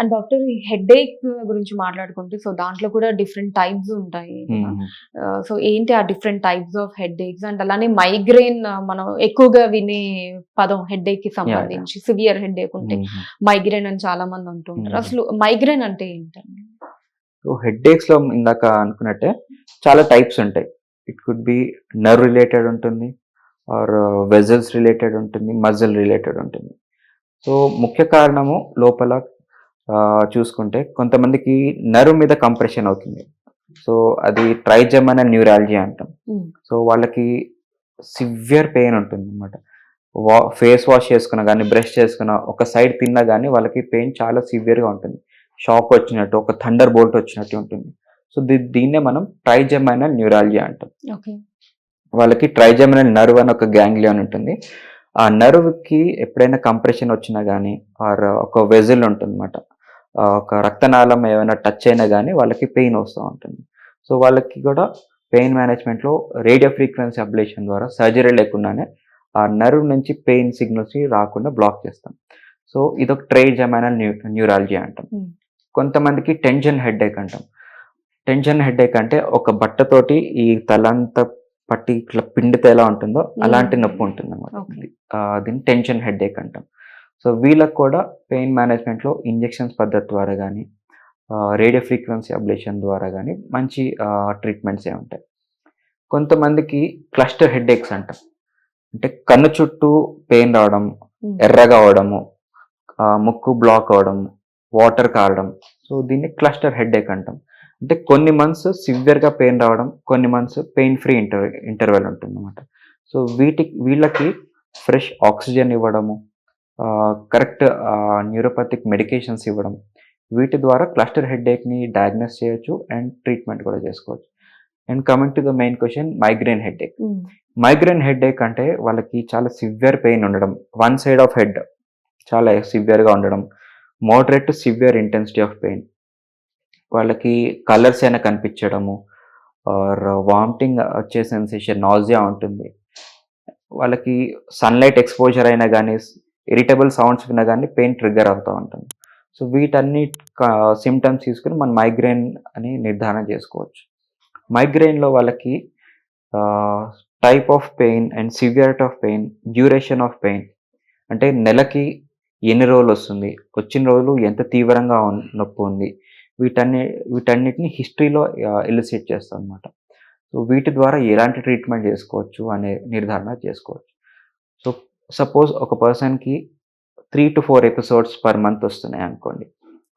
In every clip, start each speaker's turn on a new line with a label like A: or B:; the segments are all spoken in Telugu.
A: అండ్ డాక్టర్ ఈ హెడ్ ఏక్ గురించి మాట్లాడుకుంటే సో దాంట్లో కూడా డిఫరెంట్ టైప్స్ ఉంటాయి. సో ఏంటి ఆ different types of headaches and అలానే మైగ్రేన్ మనం ఎక్కువగా వినే పదం హెడ్ ఏక్కి సంబంధించి సివియర్ హెడ్ ఏక్ ఉంటే మైగ్రేన్ అని చాలా మంది అంటుంటారు. అసలు మైగ్రేన్ అంటే ఏంటండి?
B: హెడ్ ఏక్స్లో ఇందాక అనుకున్నట్టే చాలా టైప్స్ ఉంటాయి. It could be nerve related ఉంటుంది ఆర్ వెజల్స్ రిలేటెడ్ ఉంటుంది మజిల్ రిలేటెడ్ ఉంటుంది. సో ముఖ్య కారణము లోపల చూసుకుంటే కొంతమందికి నర్వ్ మీద కంప్రెషన్ అవుతుంది. సో అది ట్రైజమన న్యూరాలజీ అంటాం. సో వాళ్ళకి సివియర్ పెయిన్ ఉంటుంది అనమాట వా ఫేస్ వాష్ చేసుకున్నా కానీ బ్రష్ చేసుకున్నా ఒక సైడ్ తిన్నా కానీ వాళ్ళకి పెయిన్ చాలా సివియర్గా ఉంటుంది. షాక్ వచ్చినట్టు ఒక థండర్ బోల్ట్ వచ్చినట్టు ఉంటుంది. సో దీ దీన్నే మనం ట్రైజమైనల్ న్యూరాలజీ అంటాం. వాళ్ళకి ట్రైజమైనల్ నర్వ్ అని ఒక గ్యాంగ్లియన్ ఉంటుంది. ఆ నర్వ్కి ఎప్పుడైనా కంప్రెషన్ వచ్చినా కానీ ఆర్ ఒక వెజిల్ ఉంటుంది అనమాట ఒక రక్తనాళం ఏమైనా టచ్ అయినా కానీ వాళ్ళకి పెయిన్ వస్తూ ఉంటుంది. సో వాళ్ళకి కూడా పెయిన్ మేనేజ్మెంట్లో రేడియో ఫ్రీక్వెన్సీ అబ్లేషన్ ద్వారా సర్జరీ లేకుండానే ఆ నర్వ్ నుంచి పెయిన్ సిగ్నల్స్ రాకుండా బ్లాక్ చేస్తాం. సో ఇదొక ట్రైజమైనల్ న్యూ న్యూరాలజీ అంటాం.
A: Hmm.
B: కొంతమందికి టెన్షన్ హెడ్ ఏక్ అంటాం. టెన్షన్ హెడ్ ఏక్ అంటే ఒక బట్టతోటి ఈ తలంతా పట్టి ఇట్లా పిండితే ఎలా ఉంటుందో అలాంటి నొప్పి ఉంటుంది. అనమాట దీన్ని టెన్షన్ హెడ్ ఏక్ అంటాం. సో వీళ్ళకి కూడా పెయిన్ మేనేజ్మెంట్లో ఇంజెక్షన్స్ పద్ధతి ద్వారా కానీ రేడియో ఫ్రీక్వెన్సీ అబ్లేషన్ ద్వారా కానీ మంచి ట్రీట్మెంట్సే ఉంటాయి. కొంతమందికి క్లస్టర్ హెడ్ ఏక్స్ అంటాం. అంటే కన్ను చుట్టూ పెయిన్ రావడం. ఎర్రగా అవడము ముక్కు బ్లాక్ అవడం వాటర్ కారడం. సో దీన్ని క్లస్టర్ హెడ్ ఏక్ అంటాం. అంటే కొన్ని మంత్స్ సివియర్గా పెయిన్ రావడం కొన్ని months pain free inter interval ఉంటుంది అనమాట సో వీటికి వీళ్ళకి ఫ్రెష్ ఆక్సిజన్ ఇవ్వడము కరెక్ట్ న్యూరోపతిక్ మెడికేషన్స్ ఇవ్వడం. వీటి ద్వారా క్లస్టర్ హెడ్ ఏక్ని డయాగ్నోస్ చేయొచ్చు అండ్ ట్రీట్మెంట్ కూడా చేసుకోవచ్చు. And coming to the main question migraine headache. Migraine headache అంటే వాళ్ళకి చాలా సివియర్ పెయిన్ ఉండడం. వన్ సైడ్ ఆఫ్ హెడ్ చాలా సివియర్గా ఉండడం. Moderate to severe intensity of pain. వాళ్ళకి కలర్స్ అయినా కనిపించడము. ఆర్ వామిటింగ్ వచ్చే సెన్సేషన్ నాజియా ఉంటుంది. వాళ్ళకి సన్లైట్ ఎక్స్పోజర్ అయినా కానీ ఇరిటబుల్ సౌండ్స్ విన్నా కానీ పెయిన్ ట్రిగ్గర్ అవుతూ ఉంటుంది. సో వీటన్ని సిమ్టమ్స్ తీసుకుని మనం మైగ్రేన్ అని నిర్ధారణ చేసుకోవచ్చు. మైగ్రేన్లో వాళ్ళకి type of pain and severity of pain duration of pain అంటే నెలకి ఎన్ని రోజులు వస్తుంది వచ్చిన రోజులు ఎంత తీవ్రంగా నొప్పి ఉంది వీటన్ని వీటన్నిటిని హిస్టరీలో ఎలిసిట్ చేస్తాం అనమాట సో వీటి ద్వారా ఎలాంటి ట్రీట్మెంట్ చేసుకోవచ్చు అనే నిర్ధారణ చేసుకోవచ్చు. సో సపోజ్ ఒక పర్సన్కి three to four episodes per month వస్తున్నాయి అనుకోండి.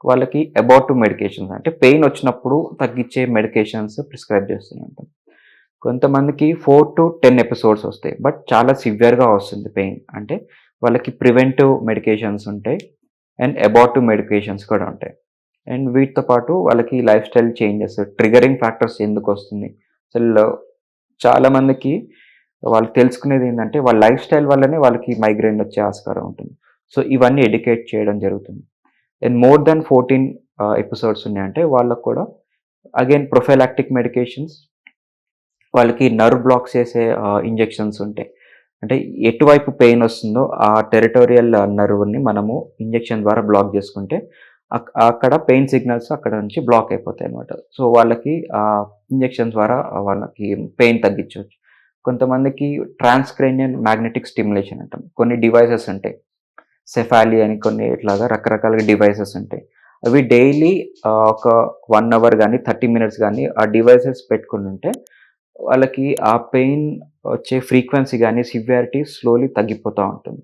B: వాళ్ళకి అబౌట్ టు మెడికేషన్స్ అంటే పెయిన్ వచ్చినప్పుడు తగ్గించే మెడికేషన్స్ ప్రిస్క్రైబ్ చేస్తూనే ఉంటాం. కొంతమందికి ఫోర్ టు టెన్ ఎపిసోడ్స్ వస్తాయి బట్ చాలా సివియర్గా వస్తుంది పెయిన్ అంటే వాళ్ళకి ప్రివెంటివ్ మెడికేషన్స్ ఉంటాయి అండ్ అబార్టివ్ మెడికేషన్స్ కూడా ఉంటాయి. అండ్ వీటితో పాటు వాళ్ళకి lifestyle changes triggering factors ఎందుకు వస్తుంది? అసలు చాలామందికి వాళ్ళు తెలుసుకునేది ఏంటంటే వాళ్ళ లైఫ్ స్టైల్ వల్లనే వాళ్ళకి మైగ్రేన్ వచ్చే ఆస్కారం ఉంటుంది. సో ఇవన్నీ ఎడ్యుకేట్ చేయడం జరుగుతుంది. And more than fourteen episodes ఉన్నాయంటే వాళ్ళకు కూడా అగైన్ ప్రొఫైలాక్టిక్ మెడికేషన్స్ వాళ్ళకి నర్వ్ బ్లాక్స్ చేసే ఇంజెక్షన్స్ ఉంటాయి. అంటే ఎటువైపు పెయిన్ వస్తుందో ఆ టెరిటోరియల్ నర్వ్ని మనము ఇంజెక్షన్ ద్వారా బ్లాక్ చేసుకుంటే అక్కడ పెయిన్ సిగ్నల్స్ అక్కడ నుంచి బ్లాక్ అయిపోతాయి అనమాట సో వాళ్ళకి ఇంజెక్షన్ ద్వారా వాళ్ళకి పెయిన్ తగ్గించవచ్చు. కొంతమందికి ట్రాన్స్క్రేనియన్ మ్యాగ్నెటిక్ స్టిమ్యులేషన్ అంటాం. కొన్ని డివైసెస్ ఉంటాయి. సెఫాలి అని కొన్ని ఇట్లాగా రకరకాల డివైసెస్ ఉంటాయి. అవి డైలీ ఒక వన్ అవర్ కానీ థర్టీ మినిట్స్ కానీ ఆ డివైసెస్ పెట్టుకుని ఉంటే వాళ్ళకి ఆ పెయిన్ వచ్చే ఫ్రీక్వెన్సీ కానీ సివియారిటీ స్లోలీ తగ్గిపోతూ ఉంటుంది.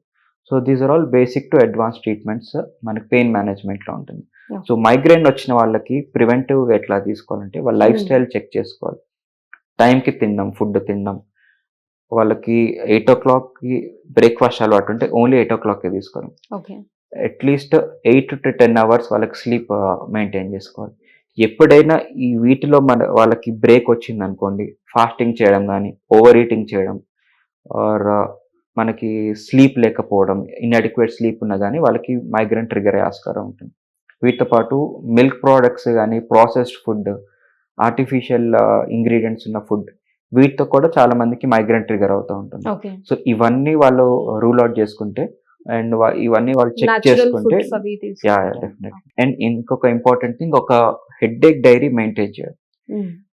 B: So these are all basic to advance treatments మనకి పెయిన్ మేనేజ్మెంట్లో ఉంటుంది. సో మైగ్రేన్ వచ్చిన వాళ్ళకి ప్రివెంటివ్గా ఎట్లా తీసుకోవాలంటే వాళ్ళ లైఫ్. స్టైల్ చెక్ చేసుకోవాలి. టైంకి తినడం ఫుడ్ తినడం వాళ్ళకి ఎయిట్ ఓ క్లాక్కి బ్రేక్ఫాస్ట్ అలవాటు ఉంటే ఓన్లీ ఎయిట్ ఓ క్లాక్కి తీసుకోవడం
A: okay.
B: At least eight to ten hours వాళ్ళకి స్లీప్ మెయింటైన్ చేసుకోవాలి. ఎప్పుడైనా ఈ వీటిలో మన వాళ్ళకి బ్రేక్ వచ్చింది అనుకోండి ఫాస్టింగ్ చేయడం కానీ ఓవర్ ఈటింగ్ చేయడం ఆర్ మనకి స్లీప్ లేకపోవడం ఇన్అడిక్వేట్ స్లీప్ ఉన్నా కానీ వాళ్ళకి మైగ్రేన్ ట్రిగర్ అయ్యే ఆస్కారం ఉంటుంది. వీటితో పాటు మిల్క్ ప్రోడక్ట్స్ కానీ ప్రాసెస్డ్ ఫుడ్ ఆర్టిఫిషియల్ ఇంగ్రీడియంట్స్ ఉన్న ఫుడ్ వీటితో కూడా చాలా మందికి మైగ్రేన్ ట్రిగర్ అవుతూ ఉంటుంది. సో ఇవన్నీ వాళ్ళు రూల్ అవుట్ చేసుకుంటే అండ్ ఇవన్నీ వాళ్ళు చెక్ చేసుకుంటే అండ్ ఇంకొక ఇంపార్టెంట్ థింగ్ ఒక హెడ్ ఏక్ డైరీ మెయింటైన్ చేయాలి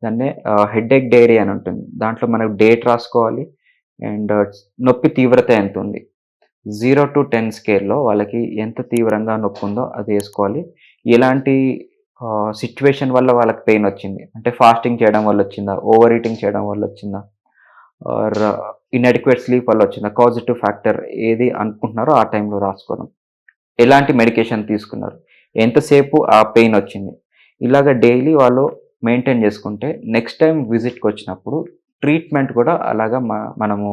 B: దాన్నే హెడ్ ఏక్ డైరీ అని ఉంటుంది. దాంట్లో మనకు డేట్ రాసుకోవాలి. అండ్ నొప్పి తీవ్రత ఎంత ఉంది? జీరో టు టెన్ స్కేల్లో వాళ్ళకి ఎంత తీవ్రంగా నొప్పి ఉందో అది వేసుకోవాలి. ఎలాంటి సిచ్యువేషన్ వల్ల వాళ్ళకి పెయిన్ వచ్చింది. అంటే ఫాస్టింగ్ చేయడం వల్ల వచ్చిందా? ఓవర్ ఈటింగ్ చేయడం వల్ల వచ్చిందా? ఆర్ ఇన్అడిక్వేట్ స్లీప్ వల్ల వచ్చిందా? కాజిటివ్ ఫ్యాక్టర్ ఏది అనుకుంటున్నారో ఆ టైంలో రాసుకోవడం. ఎలాంటి మెడికేషన్ తీసుకున్నారు? ఎంతసేపు ఆ పెయిన్ వచ్చింది? ఇలాగ డైలీ వాళ్ళు మెయింటైన్ చేసుకుంటే నెక్స్ట్ టైం విజిట్కి వచ్చినప్పుడు ట్రీట్మెంట్ కూడా అలాగా మనము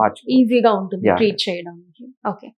B: మార్చు
A: ఈజీగా ఉంటుంది. ట్రీట్ చేయడానికి. ఓకే